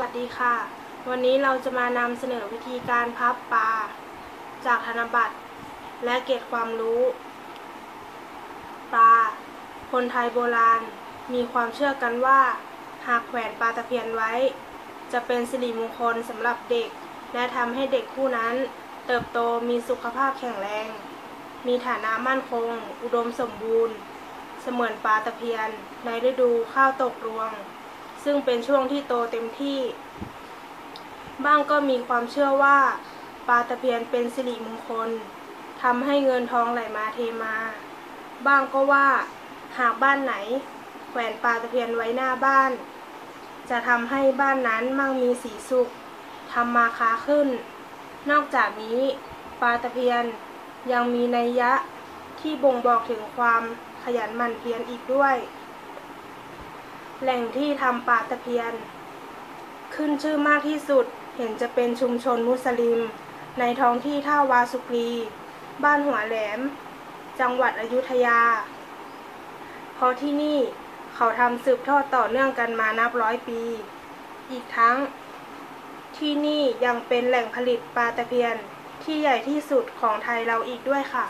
วัสดีค่ะ วันนี้เราจะมานำเสนอวิธีการพับปลา จากธนบัตร และเกร็ดความรู้ ปลา คนไทยโบราณ มีความเชื่อกันว่า หากแขวนปลาตะเพียนไว้ จะเป็นสิริมงคลสำหรับเด็ก และทำให้เด็กผู้นั้น เติบโตมีสุขภาพแข็งแรง มีฐานะมั่นคง อุดมสมบูรณ์ เสมือนปลาตะเพียนในฤดูข้าวตกรวง ซึ่งเป็นช่วงที่โตเต็มที่ บ้างก็มีความเชื่อว่าปลาตะเพียนเป็นสิริมงคลทำให้เงินทองไหลมาเทมา บ้างก็ว่าหากบ้านไหนแขวนปลาตะเพียนไว้หน้าบ้าน จะทำให้บ้านนั้นมั่งมีสีสุขทำมาค้าขึ้น นอกจากนี้ปลาตะเพียนยังมีนัยยะที่บ่งบอกถึงความขยันหมั่นเพียรอีกด้วย แหล่งที่ทำปลาตะเพียน ขึ้นชื่อมากที่สุดเห็นจะเป็นชุมชนมุสลิม ในท้องที่ท่าวาสุกรี บ้านหัวแหลม จังหวัดอยุธยา เพราะที่นี่เขาทำสืบทอดต่อเนื่องกันมานับร้อยปี อีกทั้ง ที่นี่ยังเป็นแหล่งผลิตปลาตะเพียนที่ใหญ่ที่สุดของไทยเราอีกด้วยค่ะ